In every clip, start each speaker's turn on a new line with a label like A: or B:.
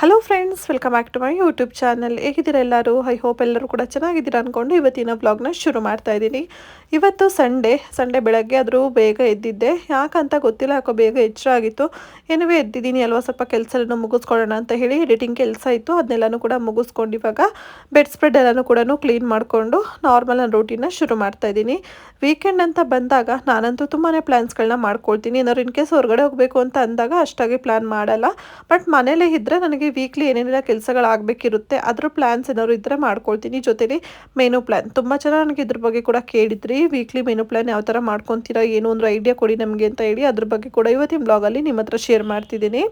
A: Hello friends welcome back to my YouTube channel ಹೇಗಿದ್ದೀರಾ ಎಲ್ಲರೂ? I hope ಎಲ್ಲರೂ ಕೂಡ ಚೆನ್ನಾಗಿದ್ದೀರಾ ಅಂದ್ಕೊಂಡು ಇವತ್ತಿನ ಬ್ಲಾಗ್ನ ಶುರು ಮಾಡ್ತಾ ಇದ್ದೀನಿ. ಇವತ್ತು ಸಂಡೇ ಸಂಡೇ ಬೆಳಗ್ಗೆ ಆದರೂ ಬೇಗ ಎದ್ದಿದ್ದೆ. ಯಾಕಂತ ಗೊತ್ತಿಲ್ಲ, ಯಾಕೋ ಬೇಗ ಎಚ್ಚರ ಆಗಿತ್ತು. ಏನುವೇ ಎದ್ದಿದ್ದೀನಿ ಅಲ್ವಾ, ಸ್ವಲ್ಪ ಕೆಲಸ ಮುಗಿಸ್ಕೊಳ್ಳೋಣ ಅಂತ ಹೇಳಿ ಎಡಿಟಿಂಗ್ ಕೆಲಸ ಇತ್ತು. ಅದನ್ನೆಲ್ಲನೂ ಕೂಡ ಮುಗಿಸ್ಕೊಂಡು ಇವಾಗ ಬೆಡ್ ಸ್ಪ್ರೆಡ್ ಎಲ್ಲನೂ ಕೂಡ ಕ್ಲೀನ್ ಮಾಡಿಕೊಂಡು ನಾರ್ಮಲ್ ನನ್ನ ರೂಟೀನ ಶುರು ಮಾಡ್ತಾ ಇದ್ದೀನಿ. ವೀಕೆಂಡ್ ಅಂತ ಬಂದಾಗ ನಾನಂತೂ ತುಂಬಾ ಪ್ಲ್ಯಾನ್ಸ್ಗಳನ್ನ ಮಾಡ್ಕೊಳ್ತೀನಿ. ಏನಾದ್ರು ಇನ್ ಕೇಸ್ ಹೊರಗಡೆ ಹೋಗಬೇಕು ಅಂತ ಅಂದಾಗ ಅಷ್ಟಾಗಿ ಪ್ಲ್ಯಾನ್ ಮಾಡಲ್ಲ. ಬಟ್ ಮನೇಲೇ ಇದ್ದರೆ ನನಗೆ ವೀಕ್ಲಿ ಏನೇನೆಲ್ಲ ಕೆಲಸಗಳಾಗಬೇಕಿರುತ್ತೆ, ಅದರ ಪ್ಲ್ಯಾನ್ಸ್ ಏನಾದ್ರು ಇದ್ದರೆ ಮಾಡ್ಕೊಳ್ತೀನಿ. ಜೊತೆಲಿ ಮೆನು ಪ್ಲ್ಯಾನ್ ತುಂಬ ಜನ ನನಗೆ ಇದ್ರ ಬಗ್ಗೆ ಕೂಡ ಕೇಳಿದ್ರಿ. ವೀಕ್ಲಿ ಮೆನು ಪ್ಲ್ಯಾನ್ ಯಾವ ಥರ ಮಾಡ್ಕೊತೀರಾ, ಏನು ಒಂದು ಐಡಿಯಾ ಕೊಡಿ ನಮಗೆ ಅಂತ ಹೇಳಿ ಅದ್ರ ಬಗ್ಗೆ ಕೂಡ ಇವತ್ತಿನ ಬ್ಲಾಗಲ್ಲಿ ನಿಮ್ಮ ಹತ್ರ ಶೇರ್ ಮಾಡ್ತಿದ್ದೀನಿ.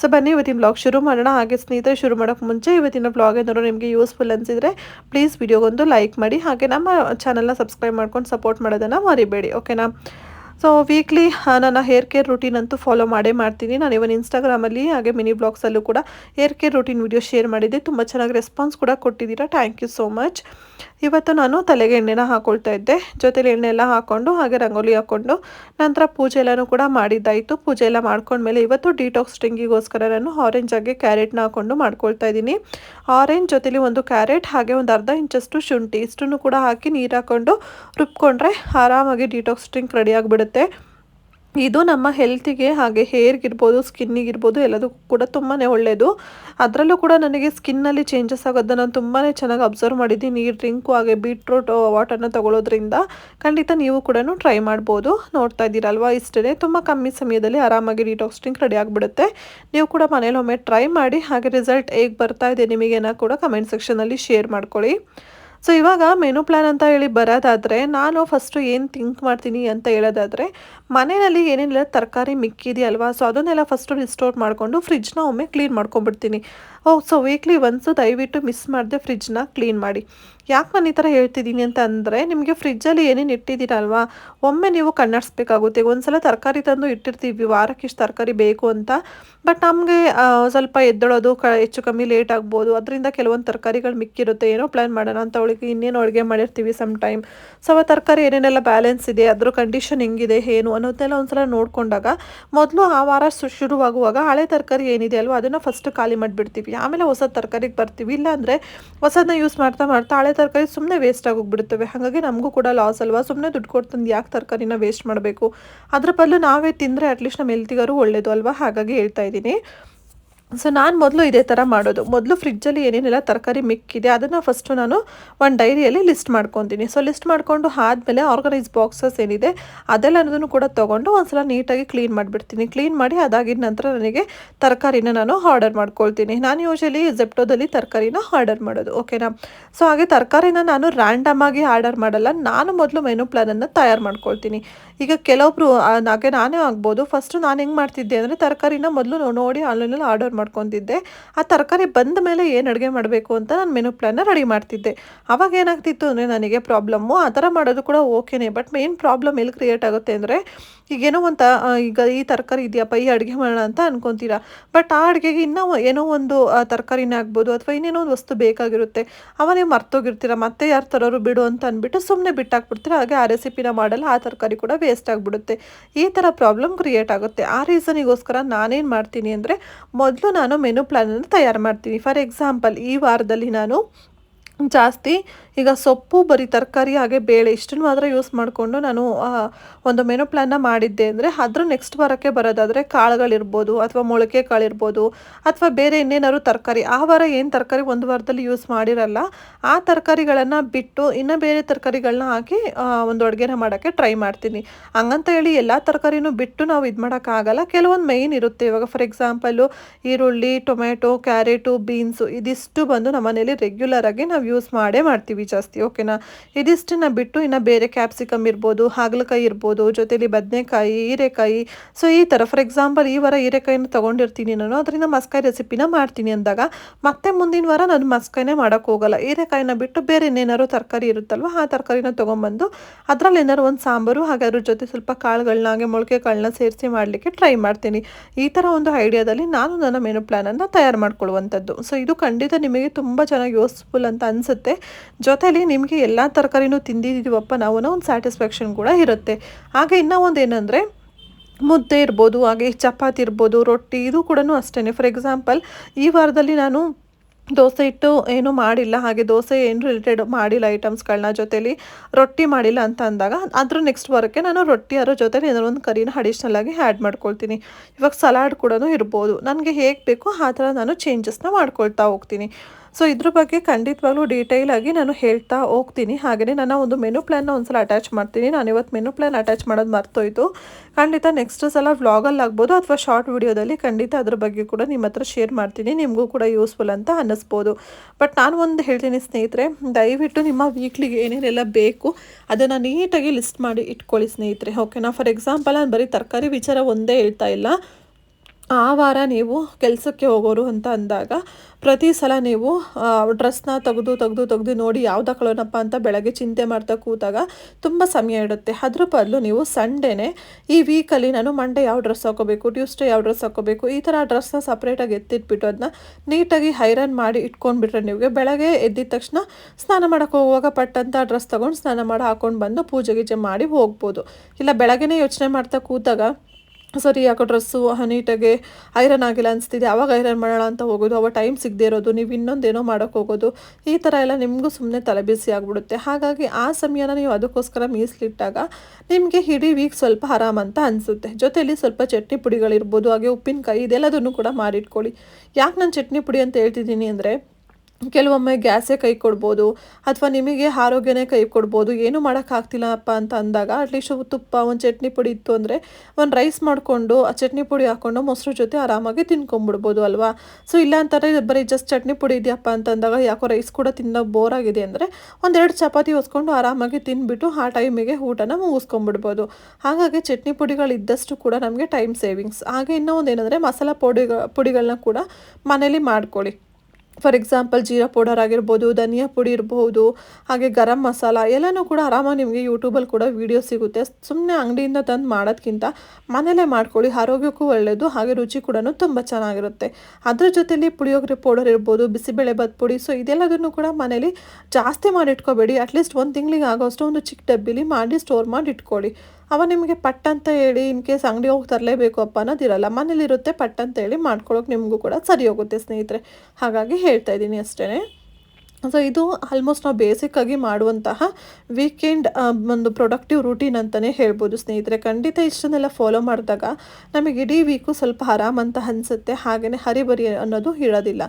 A: ಸೊ ಬನ್ನಿ, ಇವತ್ತಿನ ಬ್ಲಾಗ್ ಶುರು ಮಾಡೋಣ. ಹಾಗೆ ಸ್ನೇಹಿತರೆ, ಶುರು ಮಾಡೋಕ್ಕೆ ಮುಂಚೆ ಇವತ್ತಿನ ಬ್ಲಾಗ್ ಏನಾದ್ರು ನಿಮಗೆ ಯೂಸ್ಫುಲ್ ಅನಿಸಿದರೆ ಪ್ಲೀಸ್ ವಿಡಿಯೋಗೊಂದು ಲೈಕ್ ಮಾಡಿ, ಹಾಗೆ ನಮ್ಮ ಚಾನಲ್ನ ಸಬ್ಸ್ಕ್ರೈಬ್ ಮಾಡ್ಕೊಂಡು ಸಪೋರ್ಟ್ ಮಾಡೋದನ್ನು ಮರಿಬೇಡಿ ಓಕೆನಾ ಸೊ ವೀಕ್ಲಿ ನನ್ನ ಹೇರ್ ಕೇರ್ ರೂಟೀನ್ ಅಂತೂ ಫಾಲೋ ಮಾಡೇ ಮಾಡ್ತೀನಿ. ನಾನು ಇವನ್ ಇನ್ಸ್ಟಾಗ್ರಾಮಲ್ಲಿ ಹಾಗೆ ಮಿನಿ ಬ್ಲಾಗ್ಸಲ್ಲೂ ಕೂಡ hair care routine video share ಮಾಡಿದ್ದೆ. ತುಂಬ ಚೆನ್ನಾಗಿ ರೆಸ್ಪಾನ್ಸ್ ಕೂಡ ಕೊಟ್ಟಿದ್ದೀರಾ. ಥ್ಯಾಂಕ್ ಯು ಸೋ ಮಚ್ ಇವತ್ತು ನಾನು ತಲೆಗೆ ಎಣ್ಣೆನ ಹಾಕೊಳ್ತಾ ಇದ್ದೆ. ಜೊತೆಲಿ ಎಣ್ಣೆ ಎಲ್ಲ ಹಾಕ್ಕೊಂಡು ಹಾಗೆ ರಂಗೋಲಿ ಹಾಕ್ಕೊಂಡು ನಂತರ ಪೂಜೆ ಎಲ್ಲನೂ ಕೂಡ ಮಾಡಿದ್ದಾಯಿತು. ಪೂಜೆ ಎಲ್ಲ ಮಾಡ್ಕೊಂಡ್ಮೇಲೆ ಇವತ್ತು ಡಿಟಾಕ್ಸ್ ಡ್ರಿಂಕಿಗೋಸ್ಕರ ನಾನು ಆರೆಂಜ್ ಆಗಿ ಕ್ಯಾರೆಟ್ನ ಹಾಕ್ಕೊಂಡು ಮಾಡ್ಕೊಳ್ತಾ ಇದ್ದೀನಿ. ಆರೆಂಜ್ ಜೊತೆಲಿ ಒಂದು ಕ್ಯಾರೆಟ್ ಹಾಗೆ ಒಂದು ಅರ್ಧ ಇಂಚಷ್ಟು ಶುಂಠಿ, ಇಷ್ಟನ್ನು ಕೂಡ ಹಾಕಿ ನೀರು ಹಾಕ್ಕೊಂಡು ರುಬ್ಕೊಂಡ್ರೆ ಆರಾಮಾಗಿ ಡಿಟಾಕ್ಸ್ ಡ್ರಿಂಕ್ ರೆಡಿ ಆಗಿಬಿಡುತ್ತೆ. ಇದು ನಮ್ಮ ಹೆಲ್ತಿಗೆ ಹಾಗೆ ಹೇರ್ಗಿರ್ಬೋದು, ಸ್ಕಿನ್ನಿಗಿರ್ಬೋದು ಎಲ್ಲದಕ್ಕೂ ಕೂಡ ತುಂಬಾ ಒಳ್ಳೆಯದು ಅದರಲ್ಲೂ ಕೂಡ ನನಗೆ ಸ್ಕಿನ್ನಲ್ಲಿ ಚೇಂಜಸ್ ಆಗೋದನ್ನ ನಾನು ತುಂಬಾ ಚೆನ್ನಾಗಿ ಅಬ್ಸರ್ವ್ ಮಾಡಿದ್ದೀನಿ. ಈ ಡ್ರಿಂಕು ಹಾಗೆ ಬೀಟ್ರೂಟ್ ವಾಟರ್ನ ತಗೊಳ್ಳೋದ್ರಿಂದ ಖಂಡಿತ ನೀವು ಕೂಡ ಟ್ರೈ ಮಾಡ್ಬೋದು. ನೋಡ್ತಾ ಇದ್ದೀರಲ್ವಾ? ಇಷ್ಟೇ ತುಂಬ ಕಮ್ಮಿ ಸಮಯದಲ್ಲಿ ಆರಾಮಾಗಿ ಡಿಟಾಕ್ಸ್ ಡ್ರಿಂಕ್ ರೆಡಿ ಆಗಿಬಿಡುತ್ತೆ. ನೀವು ಕೂಡ ಮನೇಲಿ ಒಮ್ಮೆ ಟ್ರೈ ಮಾಡಿ, ಹಾಗೆ ರಿಸಲ್ಟ್ ಹೇಗೆ ಬರ್ತಾ ಇದೆ ನಿಮಗೇನ ಕೂಡ ಕಮೆಂಟ್ ಸೆಕ್ಷನಲ್ಲಿ ಶೇರ್ ಮಾಡ್ಕೊಳ್ಳಿ. ಸೊ ಇವಾಗ ಮೆನು ಪ್ಲ್ಯಾನ್ ಅಂತ ಹೇಳಿ ಬರೋದಾದರೆ, ನಾನು ಫಸ್ಟು ಏನು ಥಿಂಕ್ ಮಾಡ್ತೀನಿ ಅಂತ ಹೇಳೋದಾದರೆ, ಮನೆಯಲ್ಲಿ ಏನೇನೆಲ್ಲ ತರಕಾರಿ ಮಿಕ್ಕಿದೆಯಲ್ವಾ? ಸೊ ಅದನ್ನೆಲ್ಲ ಫಸ್ಟು ರಿಸ್ಟೋರ್ ಮಾಡಿಕೊಂಡು ಫ್ರಿಜ್ನ ಒಮ್ಮೆ ಕ್ಲೀನ್ ಮಾಡ್ಕೊಂಡ್ಬಿಡ್ತೀನಿ. ಓ ಸೊ ವೀಕ್ಲಿ ಒನ್ಸು ದಯವಿಟ್ಟು ಮಿಸ್ ಮಾಡಿದೆ ಫ್ರಿಜ್ನ ಕ್ಲೀನ್ ಮಾಡಿ. ಯಾಕೆ ನಾನು ಈ ಥರ ಹೇಳ್ತಿದ್ದೀನಿ ಅಂತ ಅಂದರೆ, ನಿಮಗೆ ಫ್ರಿಜ್ಜಲ್ಲಿ ಏನೇನು ಇಟ್ಟಿದ್ದೀರಲ್ವಾ? ಒಮ್ಮೆ ನೀವು ಕಣ್ಣಾಡಿಸ್ಬೇಕಾಗುತ್ತೆ. ಒಂದ್ಸಲ ತರಕಾರಿ ತಂದು ಇಟ್ಟಿರ್ತೀವಿ ವಾರಕ್ಕೆ ಇಷ್ಟು ತರಕಾರಿ ಬೇಕು ಅಂತ. ಬಟ್ ನಮಗೆ ಸ್ವಲ್ಪ ಎದ್ದೊಳೋದು, ಕ, ಹೆಚ್ಚು ಕಮ್ಮಿ ಲೇಟ್ ಆಗ್ಬೋದು. ಅದರಿಂದ ಕೆಲವೊಂದು ತರಕಾರಿಗಳು ಮಿಕ್ಕಿರುತ್ತೆ. ಏನೋ ಪ್ಲ್ಯಾನ್ ಮಾಡೋಣ ಅಂತ ಅವಳಿಗೆ ಇನ್ನೇನು ಅಡುಗೆ ಮಾಡಿರ್ತೀವಿ ಸಮ್ ಟೈಮ್ ಸೊ ಆ ತರಕಾರಿ ಏನೇನೆಲ್ಲ ಬ್ಯಾಲೆನ್ಸ್ ಇದೆ, ಅದ್ರ ಕಂಡೀಷನ್ ಹೆಂಗಿದೆ, ಏನು ಅನ್ನೋದನ್ನೆಲ್ಲ ಒಂದ್ಸಲ ನೋಡಿಕೊಂಡಾಗ ಮೊದಲು ಆ ವಾರ ಶುರುವಾಗುವಾಗ ಹಳೆ ತರಕಾರಿ ಏನಿದೆ ಅಲ್ವ, ಅದನ್ನು ಫಸ್ಟ್ ಖಾಲಿ ಮಾಡಿಬಿಡ್ತೀವಿ. ಆಮೇಲೆ ಹೊಸ ತರಕಾರಿಗೆ ಬರ್ತೀವಿ. ಇಲ್ಲಾಂದರೆ ಹೊಸದನ್ನ ಯೂಸ್ ಮಾಡ್ತಾ ಮಾಡ್ತಾ ಹಳೆ ತರಕಾರಿ ಸುಮ್ಮನೆ ವೇಸ್ಟ್ ಆಗೋಗ್ಬಿಡ್ತವೆ ಹಾಗಾಗಿ ನಮಗೂ ಕೂಡ ಲಾಸ್ ಅಲ್ವಾ? ಸುಮ್ಮನೆ ದುಡ್ಡು ಕೊಟ್ಟು ತಂದು ಯಾಕೆ ತರಕಾರಿನ ವೇಸ್ಟ್ ಮಾಡಬೇಕು? ಅದ್ರ ಬದಲು ನಾವೇ ತಿಂದರೆ ಅಟ್ಲೀಸ್ಟ್ ನಮ್ಮ ಹೆಲ್ತಿಗಾರು ಒಳ್ಳೇದು ಅಲ್ವಾ? ಹಾಗಾಗಿ ಹೇಳ್ತಾ ಇದ್ದೀನಿ. ಸೊ ನಾನು ಮೊದಲು ಇದೇ ಥರ ಮಾಡೋದು. ಮೊದಲು ಫ್ರಿಜ್ಜಲ್ಲಿ ಏನೇನೆಲ್ಲ ತರಕಾರಿ ಮಿಕ್ಕಿದೆ, ಅದನ್ನು ಫಸ್ಟು ನಾನು ಒಂದು ಡೈರಿಯಲ್ಲಿ ಲಿಸ್ಟ್ ಮಾಡ್ಕೊತೀನಿ. ಸೊ ಲಿಸ್ಟ್ ಮಾಡಿಕೊಂಡು ಆದಮೇಲೆ ಆರ್ಗನೈಸ್ ಬಾಕ್ಸಸ್ ಏನಿದೆ ಅದೆಲ್ಲನೂ ಕೂಡ ತೊಗೊಂಡು ಒಂದ್ಸಲ ನೀಟಾಗಿ ಕ್ಲೀನ್ ಮಾಡಿಬಿಡ್ತೀನಿ. ಕ್ಲೀನ್ ಮಾಡಿ ಅದಾಗಿದ ನಂತರ ನನಗೆ ತರಕಾರಿನ ನಾನು ಆರ್ಡರ್ ಮಾಡ್ಕೊಳ್ತೀನಿ. ನಾನು ಯೂಶಲಿ ಜೆಪ್ಟೋದಲ್ಲಿ ತರಕಾರಿನ ಆರ್ಡರ್ ಮಾಡೋದು ಓಕೆನಾ ಸೊ ಹಾಗೆ ತರಕಾರಿನ ನಾನು ರ್ಯಾಂಡಮ್ ಆಗಿ ಆರ್ಡರ್ ಮಾಡಲ್ಲ. ನಾನು ಮೊದಲು ಮೆನು ಪ್ಲಾನನ್ನು ತಯಾರು ಮಾಡ್ಕೊಳ್ತೀನಿ. ಈಗ ಕೆಲವೊಬ್ರು, ಹಾಗೆ ನಾನೇ ಆಗ್ಬೋದು. ಫಸ್ಟು ನಾನು ಹೆಂಗೆ ಮಾಡ್ತಿದ್ದೆ ಅಂದರೆ ತರಕಾರಿನ ಮೊದಲು ನೋಡಿ ಆನ್ಲೈನಲ್ಲಿ ಆರ್ಡರ್ ಮಾಡ್ಕೊತಿದ್ದೆ ಆ ತರಕಾರಿ ಬಂದ ಮೇಲೆ ಏನು ಅಡುಗೆ ಮಾಡಬೇಕು ಅಂತ ನಾನು ಮೆನು ಪ್ಲ್ಯಾನ್ನ ರೆಡಿ ಮಾಡ್ತಿದ್ದೆ. ಅವಾಗ ಏನಾಗ್ತಿತ್ತು ಅಂದರೆ ನನಗೆ ಪ್ರಾಬ್ಲಮ್ಮು ಆ ಥರ ಮಾಡೋದು ಕೂಡ ಓಕೆನೇ ಬಟ್ ಮೇನ್ ಪ್ರಾಬ್ಲಮ್ ಎಲ್ಲಿ ಕ್ರಿಯೇಟ್ ಆಗುತ್ತೆ ಅಂದರೆ ಈಗೇನೋ ಒಂದು ಈಗ ಈ ತರಕಾರಿ ಇದೆಯಪ್ಪ, ಈ ಅಡುಗೆ ಮಾಡೋಣ ಅಂತ ಅನ್ಕೊತೀರಾ? ಬಟ್ ಆ ಅಡುಗೆಗೆ ಇನ್ನೂ ಏನೋ ಒಂದು ತರಕಾರಿನೇ ಆಗ್ಬೋದು ಅಥವಾ ಇನ್ನೇನೋ ಒಂದು ವಸ್ತು ಬೇಕಾಗಿರುತ್ತೆ. ಅವನೇ ಮರ್ತೋಗಿರ್ತೀರ, ಮತ್ತೆ ಯಾರು ತರೋರು ಬಿಡು ಅಂತ ಅಂದ್ಬಿಟ್ಟು ಸುಮ್ಮನೆ ಬಿಟ್ಟಾಕ್ಬಿಡ್ತೀರ, ಹಾಗೆ ಆ ರೆಸಿಪಿನ ಮಾಡಲ್ಲ, ಆ ತರಕಾರಿ ಕೂಡ ವೇಸ್ಟ್ ಆಗಿಬಿಡುತ್ತೆ. ಈ ಥರ ಪ್ರಾಬ್ಲಮ್ ಕ್ರಿಯೇಟ್ ಆಗುತ್ತೆ. ಆ ರೀಸನಿಗೋಸ್ಕರ ನಾನೇನು ಮಾಡ್ತೀನಿ ಅಂದರೆ ಮೊದಲು ನಾನು ಮೆನು ಪ್ಲ್ಯಾನನ್ನು ತಯಾರು ಮಾಡ್ತೀನಿ. ಫಾರ್ ಎಕ್ಸಾಂಪಲ್ ಈ ವಾರದಲ್ಲಿ ನಾನು ಜಾಸ್ತಿ. ಈಗ ಸೊಪ್ಪು, ಬರೀ ತರಕಾರಿ, ಹಾಗೆ ಬೇಳೆ ಇಷ್ಟನ್ನು ಮಾತ್ರ ಯೂಸ್ ಮಾಡಿಕೊಂಡು ನಾನು ಒಂದು ಮೆನು ಪ್ಲ್ಯಾನ್ನ ಮಾಡಿದ್ದೆ ಅಂದರೆ ಅದ್ರ ನೆಕ್ಸ್ಟ್ ವಾರಕ್ಕೆ ಬರೋದಾದರೆ ಕಾಳುಗಳಿರ್ಬೋದು ಅಥವಾ ಮೊಳಕೆ ಕಾಳಿರ್ಬೋದು ಅಥವಾ ಬೇರೆ ಇನ್ನೇನಾದ್ರು ತರಕಾರಿ. ಆ ವಾರ ಏನು ತರಕಾರಿ ಒಂದು ವಾರದಲ್ಲಿ ಯೂಸ್ ಮಾಡಿರಲ್ಲ, ಆ ತರಕಾರಿಗಳನ್ನು ಬಿಟ್ಟು ಇನ್ನೂ ಬೇರೆ ತರಕಾರಿಗಳನ್ನ ಹಾಕಿ ಒಂದು ಅಡುಗೆನ ಮಾಡೋಕ್ಕೆ ಟ್ರೈ ಮಾಡ್ತೀನಿ. ಹಂಗಂತ ಹೇಳಿ ಎಲ್ಲ ತರಕಾರಿನೂ ಬಿಟ್ಟು ನಾವು ಇದು ಮಾಡೋಕ್ಕಾಗಲ್ಲ ಕೆಲವೊಂದು ಮೇಯ್ನ್ ಇರುತ್ತೆ. ಇವಾಗ ಫಾರ್ ಎಕ್ಸಾಂಪಲು ಈರುಳ್ಳಿ ಟೊಮೆಟೊ ಕ್ಯಾರೆಟು, ಬೀನ್ಸು, ಇದಿಷ್ಟು ಬಂದು ನಮ್ಮ ಮನೇಲಿ ರೆಗ್ಯುಲರ್ ಆಗಿ ನಾವು ಯೂಸ್ ಮಾಡೇ ಮಾಡ್ತೀವಿ ಜಾಸ್ತಿ ಓಕೆನಾ ಇದಿಷ್ಟನ್ನ ಬಿಟ್ಟು ಇನ್ನು ಬೇರೆ ಕ್ಯಾಪ್ಸಿಕಮ್ ಇರ್ಬೋದು, ಹಾಗಲಕಾಯಿ ಇರ್ಬೋದು, ಜೊತೆಲಿ ಬದನೆಕಾಯಿ, ಹೀರೆಕಾಯಿ ಸೊ ಈ ಥರ ಫಾರ್ ಎಕ್ಸಾಂಪಲ್ ಈ ವಾರ ಹೀರೆಕಾಯಿನ ತೊಗೊಂಡಿರ್ತೀನಿ ನಾನು, ಅದರಿಂದ ಮಸ್ಕಾಯಿ ರೆಸಿಪಿನ ಮಾಡ್ತೀನಿ ಅಂದಾಗ, ಮತ್ತೆ ಮುಂದಿನ ವಾರ ನಾನು ಮಸ್ಕಾಯಿನೇ ಮಾಡೋಕ್ಕೆ ಹೋಗಲ್ಲ. ಹೀರೆಕಾಯಿನ ಬಿಟ್ಟು ಬೇರೆ ಇನ್ನೇನಾದ್ರು ತರಕಾರಿ ಇರುತ್ತಲ್ವ, ಆ ತರಕಾರಿನ ತೊಗೊಂಬಂದು ಅದರಲ್ಲಿ ಏನಾದ್ರು ಒಂದು ಸಾಂಬಾರು, ಹಾಗೆ ಅದ್ರ ಜೊತೆ ಸ್ವಲ್ಪ ಕಾಳುಗಳನ್ನ ಹಾಗೆ ಮೊಳಕೆ ಕಾಳನ್ನ ಸೇರಿಸಿ ಮಾಡಲಿಕ್ಕೆ ಟ್ರೈ ಮಾಡ್ತೀನಿ. ಈ ಥರ ಒಂದು ಐಡಿಯಾದಲ್ಲಿ ನಾನು ನನ್ನ ಮೆನು ಪ್ಲ್ಯಾನನ್ನು ತಯಾರು ಮಾಡ್ಕೊಳ್ಳುವಂಥದ್ದು ಸೊ ಇದು ಖಂಡಿತ ನಿಮಗೆ ತುಂಬ ಚೆನ್ನಾಗಿ ಯೂಸ್ಫುಲ್ ಅಂತ ಅನಿಸುತ್ತೆ. ಜೊತೆಯಲ್ಲಿ ನಿಮಗೆ ಎಲ್ಲ ತರಕಾರಿನೂ ತಿಂದಿದ್ದೀವಪ್ಪ ನಾವು ಒಂದು ಸ್ಯಾಟಿಸ್ಫ್ಯಾಕ್ಷನ್ ಕೂಡ ಇರುತ್ತೆ. ಹಾಗೆ ಇನ್ನೂ ಒಂದು ಏನಂದರೆ, ಮುದ್ದೆ ಇರ್ಬೋದು, ಹಾಗೆ ಚಪಾತಿ ಇರ್ಬೋದು, ರೊಟ್ಟಿ ಇದು ಕೂಡ ಅಷ್ಟೇ ಫಾರ್ ಎಕ್ಸಾಂಪಲ್ ಈ ವಾರದಲ್ಲಿ ನಾನು ದೋಸೆ ಇಟ್ಟು ಏನೂ ಮಾಡಿಲ್ಲ. ಹಾಗೆ ದೋಸೆ ಏನು ರಿಲೇಟೆಡ್ ಮಾಡಿಲ್ಲ ಐಟಮ್ಸ್ಗಳನ್ನ ಜೊತೇಲಿ ರೊಟ್ಟಿ ಮಾಡಿಲ್ಲ ಅಂತ ಅಂದಾಗ ಅದ್ರ ನೆಕ್ಸ್ಟ್ ವಾರಕ್ಕೆ ನಾನು ರೊಟ್ಟಿ ಅದರ ಜೊತೆಲಿ ಏನಾದ್ರು ಒಂದು ಕರಿನ ಅಡಿಷ್ನಲ್ ಆಗಿ ಆ್ಯಡ್ ಮಾಡ್ಕೊಳ್ತೀನಿ. ಇವಾಗ ಸಲಾಡ್ ಕೂಡ ಇರ್ಬೋದು. ನನಗೆ ಹೇಗೆ ಬೇಕೋ ಆ ಥರ ನಾನು ಚೇಂಜಸ್ನ ಮಾಡ್ಕೊಳ್ತಾ ಹೋಗ್ತೀನಿ. ಸೊ ಇದ್ರ ಬಗ್ಗೆ ಖಂಡಿತವಾಗ್ಲೂ ಡೀಟೇಲ್ ಆಗಿ ನಾನು ಹೇಳ್ತಾ ಹೋಗ್ತೀನಿ. ಹಾಗೆಯೇ ನನ್ನ ಒಂದು ಮೆನು ಪ್ಲ್ಯಾನ್ನ ಒಂದ್ಸಲ ಅಟ್ಯಾಚ್ ಮಾಡ್ತೀನಿ. ನಾನು ಇವತ್ತು ಮೆನು ಪ್ಲ್ಯಾನ್ ಅಟ್ಯಾಚ್ ಮಾಡೋದು ಮರ್ತೋಯ್ತು. ಖಂಡಿತ ನೆಕ್ಸ್ಟ್ ಸಲ ವ್ಲಾಗಲ್ಲಿ ಆಗ್ಬೋದು ಅಥವಾ ಶಾರ್ಟ್ ವಿಡಿಯೋದಲ್ಲಿ ಖಂಡಿತ ಅದ್ರ ಬಗ್ಗೆ ಕೂಡ ನಿಮ್ಮ ಹತ್ರ ಶೇರ್ ಮಾಡ್ತೀನಿ. ನಿಮಗೂ ಕೂಡ ಯೂಸ್ಫುಲ್ ಅಂತ ಅನ್ನಿಸ್ಬೋದು. ಬಟ್ ನಾನು ಒಂದು ಹೇಳ್ತೀನಿ ಸ್ನೇಹಿತರೆ, ದಯವಿಟ್ಟು ನಿಮ್ಮ ವೀಕ್ಲಿಗೆ ಏನೇನೆಲ್ಲ ಬೇಕು ಅದನ್ನು ನೀಟಾಗಿ ಲಿಸ್ಟ್ ಮಾಡಿ ಇಟ್ಕೊಳ್ಳಿ ಸ್ನೇಹಿತರೆ ಓಕೆನಾ ಫಾರ್ ಎಕ್ಸಾಂಪಲ್ ನಾನು ಬರೀ ತರಕಾರಿ ವಿಚಾರ ಒಂದೇ ಹೇಳ್ತಾ ಇಲ್ಲ. ಆ ವಾರ ನೀವು ಕೆಲಸಕ್ಕೆ ಹೋಗೋರು ಅಂತ ಅಂದಾಗ ಪ್ರತಿ ಸಲ ನೀವು ಡ್ರೆಸ್ನ ತೆಗೆದು ತೆಗೆದು ತೆಗೆದು ನೋಡಿ ಯಾವ್ದು ಹಾಕೊಳ್ಳೋಣಪ್ಪ ಅಂತ ಬೆಳಗ್ಗೆ ಚಿಂತೆ ಮಾಡ್ತಾ ಕೂತಾಗ ತುಂಬ ಸಮಯ ಇಡುತ್ತೆ. ಅದ್ರ ಬದಲು ನೀವು ಸಂಡೇನೆ ಈ ವೀಕಲ್ಲಿ ನಾನು ಮಂಡೇ ಯಾವ ಡ್ರೆಸ್ ಹಾಕೋಬೇಕು ಟ್ಯೂಸ್ಡೇ ಯಾವ ಡ್ರೆಸ್ ಹಾಕೋಬೇಕು, ಈ ಥರ ಡ್ರೆಸ್ನ ಸಪ್ರೇಟಾಗಿ ಎತ್ತಿಟ್ಬಿಟ್ಟು ಅದನ್ನ ನೀಟಾಗಿ ಹೈರನ್ ಮಾಡಿ ಇಟ್ಕೊಂಡ್ಬಿಟ್ರೆ ನಿಮಗೆ ಬೆಳಗ್ಗೆ ಎದ್ದಿದ ತಕ್ಷಣ ಸ್ನಾನ ಮಾಡೋಕೆ ಹೋಗುವಾಗ ಪಟ್ಟಂತ ಡ್ರೆಸ್ ತೊಗೊಂಡು ಸ್ನಾನ ಮಾಡಿ ಹಾಕೊಂಡು ಬಂದು ಪೂಜೆ ಗೀಜೆ ಮಾಡಿ ಹೋಗ್ಬೋದು. ಇಲ್ಲ ಬೆಳಗ್ಗೆನೇ ಯೋಚನೆ ಮಾಡ್ತಾ ಕೂತಾಗ ಸರಿ ಯಾಕೋ ಡ್ರೆಸ್ಸು ನೀಟಾಗೆ ಐರನ್ ಆಗಿಲ್ಲ ಅನಿಸ್ತಿದೆ. ಅವಾಗ ಐರನ್ ಮಾಡೋಣ ಅಂತ ಹೋಗೋದು, ಅವಾಗ ಟೈಮ್ ಸಿಗದೆ ಇರೋದು, ನೀವು ಇನ್ನೊಂದೇನೋ ಮಾಡೋಕ್ಕೆ ಹೋಗೋದು, ಈ ಥರ ಎಲ್ಲ ನಿಮಗೂ ಸುಮ್ಮನೆ ತಲೆಬಿಸಿ ಆಗಿಬಿಡುತ್ತೆ. ಹಾಗಾಗಿ ಆ ಸಮಯನ ನೀವು ಅದಕ್ಕೋಸ್ಕರ ಮೀಸಲಿಟ್ಟಾಗ ನಿಮಗೆ ಇಡೀ ವೀಕ್ ಸ್ವಲ್ಪ ಆರಾಮ ಅಂತ ಅನಿಸುತ್ತೆ. ಜೊತೆಯಲ್ಲಿ ಸ್ವಲ್ಪ ಚಟ್ನಿ ಪುಡಿಗಳಿರ್ಬೋದು, ಹಾಗೆ ಉಪ್ಪಿನಕಾಯಿ ಇದೆಲ್ಲದನ್ನು ಕೂಡ ಮಾಡಿಟ್ಕೊಳ್ಳಿ. ಯಾಕೆ ನಾನು ಚಟ್ನಿ ಪುಡಿ ಅಂತ ಹೇಳ್ತಿದ್ದೀನಿ ಅಂದರೆ ಕೆಲವೊಮ್ಮೆ ಗ್ಯಾಸೇ ಕೈ ಕೊಡ್ಬೋದು ಅಥವಾ ನಿಮಗೆ ಆರೋಗ್ಯನೇ ಕೈ ಕೊಡ್ಬೋದು. ಏನು ಮಾಡೋಕ್ಕಾಗ್ತಿಲ್ಲಪ್ಪ ಅಂತ ಅಂದಾಗ ಅಟ್ಲೀಸ್ಟ್ ತುಪ್ಪ, ಒಂದು ಚಟ್ನಿ ಪುಡಿ ಇತ್ತು ಅಂದರೆ ಒಂದು ರೈಸ್ ಮಾಡಿಕೊಂಡು ಆ ಚಟ್ನಿ ಪುಡಿ ಹಾಕ್ಕೊಂಡು ಮೊಸರು ಜೊತೆ ಆರಾಮಾಗಿ ತಿನ್ಕೊಂಬಿಡ್ಬೋದು ಅಲ್ವಾ? ಸೊ ಇಲ್ಲ ಅಂತಾರೆ ಬರೀ ಜಸ್ಟ್ ಚಟ್ನಿ ಪುಡಿ ಇದೆಯಪ್ಪ ಅಂತ ಅಂದಾಗ ಯಾಕೋ ರೈಸ್ ಕೂಡ ತಿನ್ನೋ ಬೋರ್ ಆಗಿದೆ ಅಂದರೆ ಒಂದೆರಡು ಚಪಾತಿ ಹೊಸ್ಕೊಂಡು ಆರಾಮಾಗಿ ತಿನ್ಬಿಟ್ಟು ಆ ಟೈಮಿಗೆ ಊಟನ ಮುಗಿಸ್ಕೊಂಬಿಡ್ಬೋದು ಹಾಗಾಗಿ ಚಟ್ನಿ ಪುಡಿಗಳಿದ್ದಷ್ಟು ಕೂಡ ನಮಗೆ ಟೈಮ್ ಸೇವಿಂಗ್ಸ್ ಹಾಗೆ ಇನ್ನೂ ಒಂದು ಏನಂದರೆ ಮಸಾಲ ಪುಡಿಗ ಪುಡಿಗಳನ್ನ ಕೂಡ ಮನೇಲಿ ಮಾಡ್ಕೊಳ್ಳಿ. ಫಾರ್ ಎಕ್ಸಾಂಪಲ್ ಜೀರಾ ಪೌಡರ್ ಆಗಿರ್ಬೋದು, ಧನಿಯಾ ಪುಡಿ ಇರಬಹುದು, ಹಾಗೆ ಗರಂ ಮಸಾಲ, ಎಲ್ಲನೂ ಕೂಡ ಆರಾಮಾಗಿ ನಿಮಗೆ ಯೂಟ್ಯೂಬಲ್ಲಿ ಕೂಡ ವೀಡಿಯೋ ಸಿಗುತ್ತೆ. ಸುಮ್ಮನೆ ಅಂಗಡಿಯಿಂದ ತಂದು ಮಾಡೋದ್ಕಿಂತ ಮನೇಲೇ ಮಾಡ್ಕೊಳ್ಳಿ, ಆರೋಗ್ಯಕ್ಕೂ ಒಳ್ಳೆಯದು ಹಾಗೆ ರುಚಿ ಕೂಡ ತುಂಬ ಚೆನ್ನಾಗಿರುತ್ತೆ. ಅದರ ಜೊತೆಯಲ್ಲಿ ಪುಳಿಯೋಗರೆ ಪೌಡರ್ ಇರ್ಬೋದು, ಬಿಸಿಬೇಳೆ ಬತ್ ಪುಡಿ ಸೊ ಇದೆಲ್ಲದನ್ನು ಕೂಡ ಮನೇಲಿ ಜಾಸ್ತಿ ಮಾಡಿ ಇಟ್ಕೋಬೇಡಿ. ಅಟ್ಲೀಸ್ಟ್ ಒಂದು ತಿಂಗಳಿಗೆ ಆಗೋಷ್ಟು ಒಂದು ಚಿಕ್ಕ ಡಬ್ಬಿಲಿ ಮಾಡಿ ಸ್ಟೋರ್ ಮಾಡಿ ಇಟ್ಕೊಳ್ಳಿ. ಅವ ನಿಮಗೆ ಪಟ್ ಅಂತ ಹೇಳಿ ಇನ್ ಕೇಸ್ ಅಂಗಡಿ ಹೋಗಿ ತರಲೇಬೇಕು ಅಪ್ಪ ಅನ್ನೋದಿರಲ್ಲ, ಮನೇಲಿರುತ್ತೆ ಪಟ್ ಅಂತ ಹೇಳಿ ಮಾಡ್ಕೊಳ್ಳೋಕೆ ನಿಮಗೂ ಕೂಡ ಸರಿ ಹೋಗುತ್ತೆ ಸ್ನೇಹಿತರೆ. ಹಾಗಾಗಿ ಹೇಳ್ತಾ ಇದ್ದೀನಿ ಅಷ್ಟೇ ಸೊ ಇದು ಆಲ್ಮೋಸ್ಟ್ ನಾವು ಬೇಸಿಕ್ಕಾಗಿ ಮಾಡುವಂತಹ ವೀಕೆಂಡ್ ಒಂದು ಪ್ರೊಡಕ್ಟಿವ್ ರೂಟೀನ್ ಅಂತಲೇ ಹೇಳ್ಬೋದು ಸ್ನೇಹಿತರೆ. ಖಂಡಿತ ಇಷ್ಟನ್ನೆಲ್ಲ ಫಾಲೋ ಮಾಡಿದಾಗ ನಮಗೆ ಇಡೀ ವೀಕು ಸ್ವಲ್ಪ ಆರಾಮಂತ ಅನಿಸುತ್ತೆ. ಹಾಗೆಯೇ ಹರಿಬರಿ ಅನ್ನೋದು ಇರೋದಿಲ್ಲ.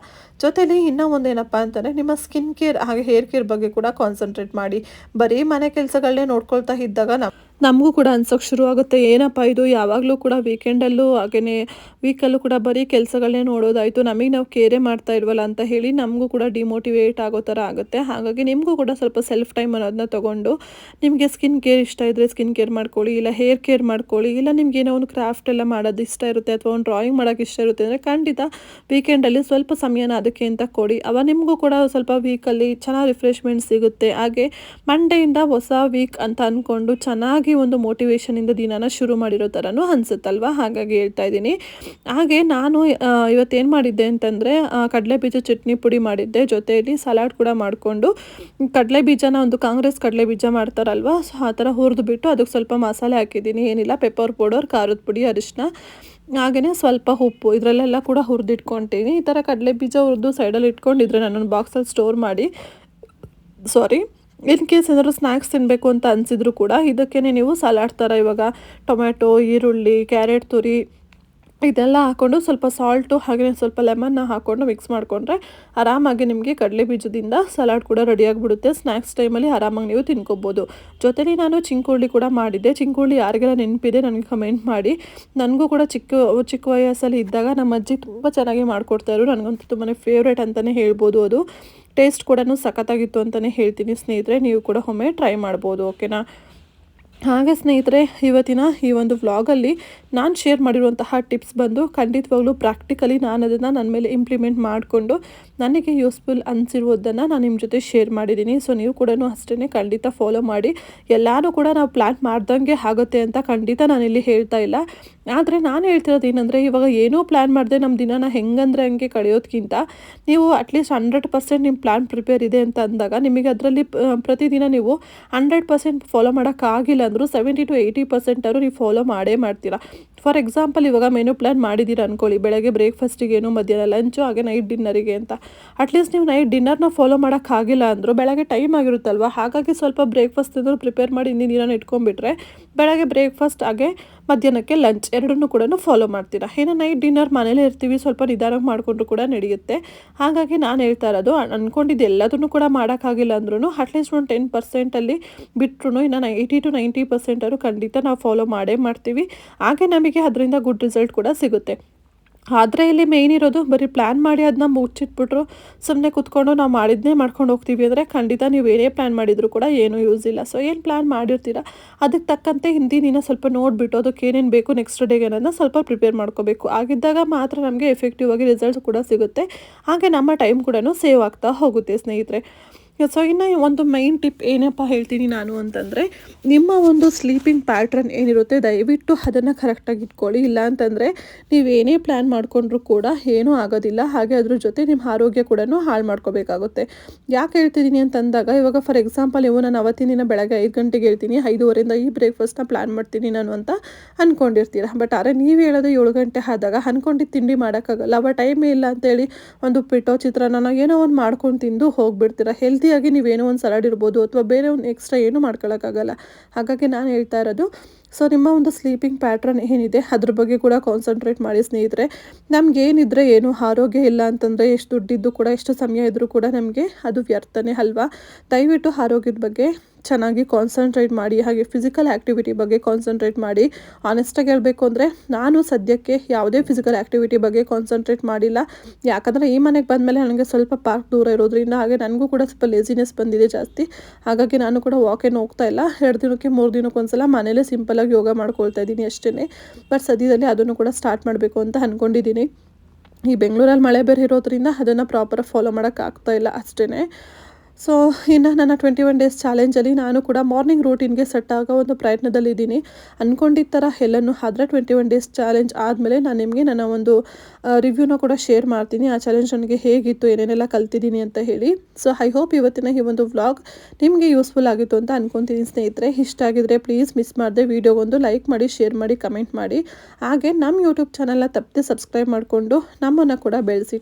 A: ಜೊತೆಲಿ ಇನ್ನೂ ಒಂದೇನಪ್ಪ ಅಂತಂದರೆ ನಿಮ್ಮ ಸ್ಕಿನ್ ಕೇರ್ ಹಾಗೆ ಹೇರ್ ಕೇರ್ ಬಗ್ಗೆ ಕೂಡ ಕಾನ್ಸಂಟ್ರೇಟ್ ಮಾಡಿ. ಬರೀ ಮನೆ ಕೆಲಸಗಳನ್ನೇ ನೋಡ್ಕೊಳ್ತಾ ಇದ್ದಾಗ ನಾವು ನಮಗೂ ಕೂಡ ಅನ್ಸೋಕೆ ಶುರು ಆಗುತ್ತೆ ಏನಪ್ಪ ಇದು? ಯಾವಾಗಲೂ ಕೂಡ ವೀಕೆಂಡಲ್ಲೂ ಹಾಗೆಯೇ ವೀಕಲ್ಲೂ ಕೂಡ ಬರೀ ಕೆಲಸಗಳನ್ನೇ ನೋಡೋದಾಯಿತು. ನಮಗೆ ನಾವು ಕೇರೆ ಮಾಡ್ತಾ ಇಲ್ವಲ್ಲ ಅಂತ ಹೇಳಿ ನಮಗೂ ಕೂಡ ಡಿಮೋಟಿವೇಟ್ ಆಗೋ ಥರ ಆಗುತ್ತೆ. ಹಾಗಾಗಿ ನಿಮಗೂ ಕೂಡ ಸ್ವಲ್ಪ ಸೆಲ್ಫ್ ಟೈಮ್ ಅನ್ನೋದನ್ನ ತೊಗೊಂಡು ನಿಮಗೆ ಸ್ಕಿನ್ ಕೇರ್ ಇಷ್ಟ ಇದ್ದರೆ ಸ್ಕಿನ್ ಕೇರ್ ಮಾಡ್ಕೊಳ್ಳಿ, ಇಲ್ಲ ಹೇರ್ ಕೇರ್ ಮಾಡ್ಕೊಳ್ಳಿ, ಇಲ್ಲ ನಿಮ್ಗೆ ಏನೋ ಒಂದು ಕ್ರಾಫ್ಟ್ ಎಲ್ಲ ಮಾಡೋದು ಇಷ್ಟ ಇರುತ್ತೆ ಅಥವಾ ಒಂದು ಡ್ರಾಯಿಂಗ್ ಮಾಡೋಕ್ಕೆ ಇಷ್ಟ ಇರುತ್ತೆ ಅಂದರೆ ಖಂಡಿತ ವೀಕೆಂಡಲ್ಲಿ ಸ್ವಲ್ಪ ಸಮಯನ ಅದಕ್ಕೆ ಅಂತ ಕೊಡಿ. ಅವ ನಿಮಗೂ ಕೂಡ ಸ್ವಲ್ಪ ವೀಕಲ್ಲಿ ಚೆನ್ನಾಗಿ ರಿಫ್ರೆಶ್ಮೆಂಟ್ ಸಿಗುತ್ತೆ. ಹಾಗೆ ಮಂಡೆಯಿಂದ ಹೊಸ ವೀಕ್ ಅಂತ ಅಂದ್ಕೊಂಡು ಚೆನ್ನಾಗಿ ಒಂದು ಮೋಟಿವೇಶನಿಂದ ದಿನಾನ ಶುರು ಮಾಡಿರೋ ಥರನೂ ಅನ್ಸುತ್ತಲ್ವಾ? ಹಾಗಾಗಿ ಹೇಳ್ತಾ ಇದ್ದೀನಿ. ಹಾಗೆ ನಾನು ಇವತ್ತೇನು ಮಾಡಿದ್ದೆ ಅಂತಂದರೆ ಕಡಲೆ ಬೀಜ ಚಟ್ನಿ ಪುಡಿ ಮಾಡಿದ್ದೆ. ಜೊತೆಯಲ್ಲಿ ಸಲಾಡ್ ಕೂಡ ಮಾಡಿಕೊಂಡು ಕಡಲೆ ಬೀಜನ ಒಂದು ಕಾಂಗ್ರೆಸ್ ಕಡಲೆ ಬೀಜ ಮಾಡ್ತಾರಲ್ವ? ಸೊ, ಆ ಥರ ಹುರಿದು ಬಿಟ್ಟು ಅದಕ್ಕೆ ಸ್ವಲ್ಪ ಮಸಾಲೆ ಹಾಕಿದ್ದೀನಿ. ಏನಿಲ್ಲ ಪೆಪ್ಪರ್ ಪೌಡರ್ ಖಾರದ ಪುಡಿ ಅರಿಶಿನ ಹಾಗೆಯೇ ಸ್ವಲ್ಪ ಉಪ್ಪು, ಇದರಲ್ಲೆಲ್ಲ ಕೂಡ ಹುರಿದಿಟ್ಕೊತೀನಿ. ಈ ಥರ ಕಡಲೆ ಬೀಜ ಹುರಿದು ಸೈಡಲ್ಲಿ ಇಟ್ಕೊಂಡಿದ್ರೆ ನಾನೊಂದು ಬಾಕ್ಸಲ್ಲಿ ಸ್ಟೋರ್ ಮಾಡಿ ಸಾರಿ ಇನ್ ಕೇಸ್ ಏನಾದರೂ ಸ್ನ್ಯಾಕ್ಸ್ ತಿನ್ನಬೇಕು ಅಂತ ಅನಿಸಿದ್ರು ಕೂಡ ಇದಕ್ಕೇ ನೀವು ಸಲಾಡ್ ಥರ ಇವಾಗ ಟೊಮ್ಯಾಟೊ ಈರುಳ್ಳಿ ಕ್ಯಾರೆಟ್ ತುರಿ ಇದೆಲ್ಲ ಹಾಕ್ಕೊಂಡು ಸ್ವಲ್ಪ ಸಾಲ್ಟು ಹಾಗೆ ಸ್ವಲ್ಪ ಲೆಮನ್ನ ಹಾಕ್ಕೊಂಡು ಮಿಕ್ಸ್ ಮಾಡಿಕೊಂಡ್ರೆ ಆರಾಮಾಗಿ ನಿಮಗೆ ಕಡಲೆ ಬೀಜದಿಂದ ಸಲಾಡ್ ಕೂಡ ರೆಡಿಯಾಗಿಬಿಡುತ್ತೆ ಸ್ನ್ಯಾಕ್ಸ್ ಟೈಮಲ್ಲಿ ಆರಾಮಾಗಿ ನೀವು ತಿನ್ಕೋಬೋದು. ಜೊತೆಲಿ ನಾನು ಚಿಂಕುಳ್ಳಿ ಕೂಡ ಮಾಡಿದ್ದೆ. ಚಿಂಕುಳ್ಳಿ ಯಾರಿಗೆಲ್ಲ ನೆನಪಿದೆ ನನಗೆ ಕಮೆಂಟ್ ಮಾಡಿ. ನನಗೂ ಕೂಡ ಚಿಕ್ಕ ಚಿಕ್ಕ ವಯಸ್ಸಲ್ಲಿ ಇದ್ದಾಗ ನಮ್ಮ ಅಜ್ಜಿ ತುಂಬ ಚೆನ್ನಾಗಿ ಮಾಡಿಕೊಡ್ತಾಯಿದ್ರು ನನಗಂತೂ ತುಂಬಾ ಫೇವ್ರೇಟ್ ಅಂತಲೇ ಹೇಳ್ಬೋದು ಅದು. ಟೇಸ್ಟ್ ಕೂಡ ಸಖತ್ತಾಗಿತ್ತು ಅಂತಲೇ ಹೇಳ್ತೀನಿ ಸ್ನೇಹಿತರೆ. ನೀವು ಕೂಡ ಒಮ್ಮೆ ಟ್ರೈ ಮಾಡ್ಬೋದು ಓಕೆನಾ ಹಾಗೆ ಸ್ನೇಹಿತರೆ, ಇವತ್ತಿನ ಈ ಒಂದು ವ್ಲಾಗಲ್ಲಿ ನಾನು ಶೇರ್ ಮಾಡಿರುವಂತಹ ಟಿಪ್ಸ್ ಬಂದು ಖಂಡಿತವಾಗ್ಲೂ ಪ್ರಾಕ್ಟಿಕಲಿ ನಾನು ಅದನ್ನು ನನ್ನ ಮೇಲೆ ಇಂಪ್ಲಿಮೆಂಟ್ ಮಾಡಿಕೊಂಡು ನನಗೆ ಯೂಸ್ಫುಲ್ ಅನಿಸಿರುವುದನ್ನು ನಾನು ನಿಮ್ಮ ಜೊತೆ ಶೇರ್ ಮಾಡಿದ್ದೀನಿ. ಸೊ ನೀವು ಕೂಡ ಅಷ್ಟೇ ಖಂಡಿತ ಫಾಲೋ ಮಾಡಿ. ಎಲ್ಲನೂ ಕೂಡ ನಾವು ಪ್ಲ್ಯಾನ್ ಮಾಡ್ದಂಗೆ ಆಗುತ್ತೆ ಅಂತ ಖಂಡಿತ ನಾನಿಲ್ಲಿ ಹೇಳ್ತಾ ಇಲ್ಲ. ಆದರೆ ನಾನು ಹೇಳ್ತಿರೋದು ಏನಂದರೆ, ಇವಾಗ ಏನೂ ಪ್ಲ್ಯಾನ್ ಮಾಡಿದೆ ನಮ್ಮ ದಿನನ ಹೆಂಗಂದ್ರೆ ಹಂಗೆ ಕಳೆಯೋದಕ್ಕಿಂತ ನೀವು ಅಟ್ಲೀಸ್ಟ್ ಹಂಡ್ರೆಡ್ ಪರ್ಸೆಂಟ್ ನಿಮ್ಮ ಪ್ಲ್ಯಾನ್ ಪ್ರಿಪೇರ್ ಇದೆ ಅಂತ ಅಂದಾಗ ನಿಮಗೆ ಅದರಲ್ಲಿ, ಪ್ರತಿದಿನ ನೀವು ಹಂಡ್ರೆಡ್ ಪರ್ಸೆಂಟ್ ಫಾಲೋ ಮಾಡೋಕ್ಕಾಗಿಲ್ಲ ಅಂದರೂ ಸೆವೆಂಟಿ ಟು ಏಯ್ಟಿ ಪರ್ಸೆಂಟ್ ಅವರು ನೀವು ಫಾಲೋ ಮಾಡೇ ಮಾಡ್ತೀರಾ. ಫಾರ್ ಎಕ್ಸಾಂಪಲ್ ಇವಾಗ ಮೆನು ಪ್ಲ್ಯಾನ್ ಮಾಡಿದ್ದೀರ ಅನ್ಕೊಳ್ಳಿ. ಬೆಳಗ್ಗೆ ಬ್ರೇಕ್ಫಾಸ್ಟಿಗೇನು ಮಧ್ಯಾಹ್ನ ಲಂಚು ಹಾಗೆ ನೈಟ್ ಡಿನ್ನರಿಗೆ ಅಂತ. ಅಟ್ಲೀಸ್ಟ್ ನೀವು ನೈಟ್ ಡಿನ್ನರ್ನ ಫಾಲೋ ಮಾಡೋಕ್ಕಾಗಿಲ್ಲ ಅಂದರೂ ಬೆಳಗ್ಗೆ ಟೈಮ್ ಆಗಿರುತ್ತಲ್ವ? ಹಾಗಾಗಿ ಸ್ವಲ್ಪ ಬ್ರೇಕ್ಫಾಸ್ಟ್ ಇದ್ರೂ ಪ್ರಿಪೇರ್ ಮಾಡಿ ಹಿಂದಿನ ನೀರನ್ನು ಇಟ್ಕೊಂಡ್ಬಿಟ್ರೆ ಬೆಳಗ್ಗೆ ಬ್ರೇಕ್ಫಾಸ್ಟ್ ಹಾಗೆ ಮಧ್ಯಾಹ್ನಕ್ಕೆ ಲಂಚ್ ಎರಡನ್ನೂ ಕೂಡ ಫಾಲೋ ಮಾಡ್ತೀರಾ? ಏನೋ ನೈಟ್ ಡಿನ್ನರ್ ಮನೇಲೇ ಇರ್ತೀವಿ, ಸ್ವಲ್ಪ ನಿಧಾನಕ್ಕೆ ಮಾಡಿಕೊಂಡ್ರು ಕೂಡ ನಡೆಯುತ್ತೆ. ಹಾಗಾಗಿ ನಾನು ಹೇಳ್ತಾ ಇರೋದು ಅಂದ್ಕೊಂಡಿದ್ದು ಎಲ್ಲದನ್ನು ಕೂಡ ಮಾಡೋಕ್ಕಾಗಿಲ್ಲ ಅಂದ್ರೂ ಅಟ್ಲೀಸ್ಟ್ ಒಂದು ಟೆನ್ ಪರ್ಸೆಂಟಲ್ಲಿ ಬಿಟ್ಟರು ಇನ್ನು ಏಯ್ಟಿ ಟು ನೈಂಟಿ ಪರ್ಸೆಂಟರು ಖಂಡಿತ ನಾವು ಫಾಲೋ ಮಾಡೇ ಮಾಡ್ತೀವಿ. ಹಾಗೆ ನಮಗೆ ಅದರಿಂದ ಗುಡ್ ರಿಸಲ್ಟ್ ಕೂಡ ಸಿಗುತ್ತೆ. ಆದರೆ ಇಲ್ಲಿ ಮೇಯ್ನ್ ಇರೋದು ಬರೀ ಪ್ಲ್ಯಾನ್ ಮಾಡಿ ಅದನ್ನ ಮುಚ್ಚಿಟ್ಬಿಟ್ರು ಸುಮ್ಮನೆ ಕುತ್ಕೊಂಡು ನಾವು ಮಾಡಿದ್ನೇ ಮಾಡ್ಕೊಂಡು ಹೋಗ್ತೀವಿ ಅಂದರೆ ಖಂಡಿತ ನೀವು ಏನೇ ಪ್ಲ್ಯಾನ್ ಮಾಡಿದರೂ ಕೂಡ ಏನೂ ಯೂಸ್ ಇಲ್ಲ. ಸೊ ಏನು ಪ್ಲ್ಯಾನ್ ಮಾಡಿರ್ತೀರ? ಅದಕ್ಕೆ ತಕ್ಕಂತೆ ಹಿಂದಿನ ದಿನ ಸ್ವಲ್ಪ ನೋಡಿಬಿಟ್ಟು ಅದಕ್ಕೆ ಏನೇನು ಬೇಕು ನೆಕ್ಸ್ಟ್ ಡೇಗೆ ಅನ್ನೋದನ್ನ ಸ್ವಲ್ಪ ಪ್ರಿಪೇರ್ ಮಾಡ್ಕೋಬೇಕು. ಆಗಿದ್ದಾಗ ಮಾತ್ರ ನಮಗೆ ಎಫೆಕ್ಟಿವ್ ಆಗಿ ರಿಸಲ್ಟ್ಸ್ ಕೂಡ ಸಿಗುತ್ತೆ. ಹಾಗೆ ನಮ್ಮ ಟೈಮ್ ಕೂಡ ಸೇವ್ ಆಗ್ತಾ ಹೋಗುತ್ತೆ ಸ್ನೇಹಿತರೆ. ಸೊ ಇನ್ನು ಒಂದು ಮೈನ್ ಟಿಪ್ ಏನಪ್ಪ ಹೇಳ್ತೀನಿ ನಾನು ಅಂತಂದರೆ, ನಿಮ್ಮ ಒಂದು ಸ್ಲೀಪಿಂಗ್ ಪ್ಯಾಟ್ರನ್ ಏನಿರುತ್ತೆ, ದಯವಿಟ್ಟು ಅದನ್ನು ಕರೆಕ್ಟಾಗಿ ಇಟ್ಕೊಳ್ಳಿ. ಇಲ್ಲ ಅಂತಂದರೆ ಏನೇ ಪ್ಲ್ಯಾನ್ ಮಾಡಿಕೊಂಡ್ರೂ ಕೂಡ ಏನೂ ಆಗೋದಿಲ್ಲ. ಹಾಗೆ ಅದ್ರ ಜೊತೆ ನಿಮ್ಮ ಆರೋಗ್ಯ ಕೂಡ ಹಾಳು ಮಾಡ್ಕೋಬೇಕಾಗುತ್ತೆ. ಯಾಕೆ ಹೇಳ್ತಿದ್ದೀನಿ ಅಂತಂದಾಗ, ಇವಾಗ ಫಾರ್ ಎಕ್ಸಾಂಪಲ್ ಇವು ನಾನು ಅವತ್ತಿನ ದಿನ ಬೆಳಗ್ಗೆ ಐದು ಗಂಟೆಗೆ ಹೇಳ್ತೀನಿ, ಐದುವರೆಯಿಂದ ಈ ಬ್ರೇಕ್ಫಾಸ್ಟ್ನ ಪ್ಲ್ಯಾನ್ ಮಾಡ್ತೀನಿ ನಾನು ಅಂತ ಅಂದ್ಕೊಂಡಿರ್ತೀರ ಬಟ್ ಆದರೆ ನೀವು ಹೇಳೋದು ಏಳು ಗಂಟೆ ಆದಾಗ ಅಂದ್ಕೊಂಡಿದ್ದು ತಿಂಡಿ ಮಾಡೋಕ್ಕಾಗಲ್ಲ. ಅವ ಟೈಮೇ ಇಲ್ಲ ಅಂತೇಳಿ ಒಂದು ಪಿಟ್ಟೋ ಚಿತ್ರಾನ್ನ ಏನೋ ಒಂದು ಮಾಡ್ಕೊಂಡು ತಿಂದು ಹೋಗ್ಬಿಡ್ತೀರ. ಹೆಲ್ತಿಯಾಗಿ ನೀವೇನೋ ಒಂದು ಸಲಾಡ್ ಇರ್ಬೋದು ಅಥವಾ ಬೇರೆ ಒಂದು ಎಕ್ಸ್ಟ್ರಾ ಏನೂ ಮಾಡ್ಕೊಳ್ಳೋಕ್ಕಾಗಲ್ಲ ಹಾಗಾಗಿ ನಾನು ಹೇಳ್ತಾ ಇರೋದು ಸೊ ನಿಮ್ಮ ಒಂದು ಸ್ಲೀಪಿಂಗ್ ಪ್ಯಾಟ್ರನ್ ಏನಿದೆ, ಅದ್ರ ಬಗ್ಗೆ ಕೂಡ ಕಾನ್ಸಂಟ್ರೇಟ್ ಮಾಡಿ ಸ್ನೇಹಿತರೆ. ನಮಗೇನಿದ್ರೆ ಏನು ಆರೋಗ್ಯ ಇಲ್ಲ ಅಂತಂದರೆ ಎಷ್ಟು ದುಡ್ಡಿದ್ದು ಕೂಡ, ಎಷ್ಟು ಸಮಯ ಇದ್ದರೂ ಕೂಡ ನಮಗೆ ಅದು ವ್ಯರ್ಥನೇ ಅಲ್ವಾ? ದಯವಿಟ್ಟು ಆರೋಗ್ಯದ ಬಗ್ಗೆ ಚೆನ್ನಾಗಿ ಕಾನ್ಸಂಟ್ರೇಟ್ ಮಾಡಿ, ಹಾಗೆ ಫಿಸಿಕಲ್ ಆ್ಯಕ್ಟಿವಿಟಿ ಬಗ್ಗೆ ಕಾನ್ಸಂಟ್ರೇಟ್ ಮಾಡಿ ಆನೆಸ್ಟಾಗಿ ಹೇಳಬೇಕು ಅಂದರೆ ನಾನು ಸದ್ಯಕ್ಕೆ ಯಾವುದೇ ಫಿಸಿಕಲ್ ಆ್ಯಕ್ಟಿವಿಟಿ ಬಗ್ಗೆ ಕಾನ್ಸಂಟ್ರೇಟ್ ಮಾಡಿಲ್ಲ. ಯಾಕಂದರೆ ಈ ಮನೆಗೆ ಬಂದಮೇಲೆ ನನಗೆ ಸ್ವಲ್ಪ ಪಾರ್ಕ್ ದೂರ ಇರೋದ್ರಿಂದ ಹಾಗೆ ನನಗೂ ಕೂಡ ಸ್ವಲ್ಪ ಲೇಸಿನೆಸ್ ಬಂದಿದೆ ಜಾಸ್ತಿ. ಹಾಗಾಗಿ ನಾನು ಕೂಡ ವಾಕೇನು ಹೋಗ್ತಾ ಇಲ್ಲ. ಎರಡು ದಿನಕ್ಕೆ ಮೂರು ದಿನಕ್ಕೆ ಒಂದ್ಸಲ ಮನೇಲೇ ಸಿಂಪಲಾಗಿ ಯೋಗ ಮಾಡ್ಕೊಳ್ತಾ ಇದ್ದೀನಿ ಅಷ್ಟೇ ಬಟ್ ಸದ್ಯದಲ್ಲಿ ಅದನ್ನು ಕೂಡ ಸ್ಟಾರ್ಟ್ ಮಾಡಬೇಕು ಅಂತ ಅಂದ್ಕೊಂಡಿದ್ದೀನಿ ಈ ಬೆಂಗಳೂರಲ್ಲಿ ಮಳೆ ಬೇರೆ ಇರೋದ್ರಿಂದ ಅದನ್ನು ಪ್ರಾಪರಾಗಿ ಫಾಲೋ ಮಾಡೋಕ್ಕಾಗ್ತಾ ಇಲ್ಲ ಅಷ್ಟೇ ಸೊ ಇನ್ನು ನನ್ನ ಟ್ವೆಂಟಿ ಒನ್ ಡೇಸ್ ಚಾಲೆಂಜಲ್ಲಿ ನಾನು ಕೂಡ ಮಾರ್ನಿಂಗ್ ರೂಟೀನ್ಗೆ ಸೆಟ್ ಆಗೋ ಒಂದು ಪ್ರಯತ್ನದಲ್ಲಿದ್ದೀನಿ ಅಂದ್ಕೊಂಡಿದ್ದ ಥರ ಎಲ್ಲನೂ ಆದರೆ ಟ್ವೆಂಟಿ ಒನ್ ಡೇಸ್ ಚಾಲೆಂಜ್ ಆದಮೇಲೆ ನಾನು ನಿಮಗೆ ನನ್ನ ಒಂದು ರಿವ್ಯೂನ ಕೂಡ ಶೇರ್ ಮಾಡ್ತೀನಿ. ಆ ಚಾಲೆಂಜ್ ನನಗೆ ಹೇಗಿತ್ತು, ಏನೇನೆಲ್ಲ ಕಲ್ತಿದ್ದೀನಿ ಅಂತ ಹೇಳಿ. ಸೊ ಐ ಹೋಪ್ ಇವತ್ತಿನ ಈ ಒಂದು ವ್ಲಾಗ್ ನಿಮಗೆ ಯೂಸ್ಫುಲ್ ಆಗಿತ್ತು ಅಂತ ಅನ್ಕೊತೀನಿ ಸ್ನೇಹಿತರೆ. ಇಷ್ಟ ಆಗಿದ್ರೆ ಪ್ಲೀಸ್ ಮಿಸ್ ಮಾಡದೆ ವೀಡಿಯೋಗೊಂದು ಲೈಕ್ ಮಾಡಿ ಶೇರ್ ಮಾಡಿ ಕಮೆಂಟ್ ಮಾಡಿ. ಹಾಗೆ ನಮ್ಮ ಯೂಟ್ಯೂಬ್ ಚಾನಲ್ನ ತಪ್ಪದೆ ಸಬ್ಸ್ಕ್ರೈಬ್ ಮಾಡಿಕೊಂಡು ನಮ್ಮನ್ನು ಕೂಡ ಬೆಳೆಸಿ.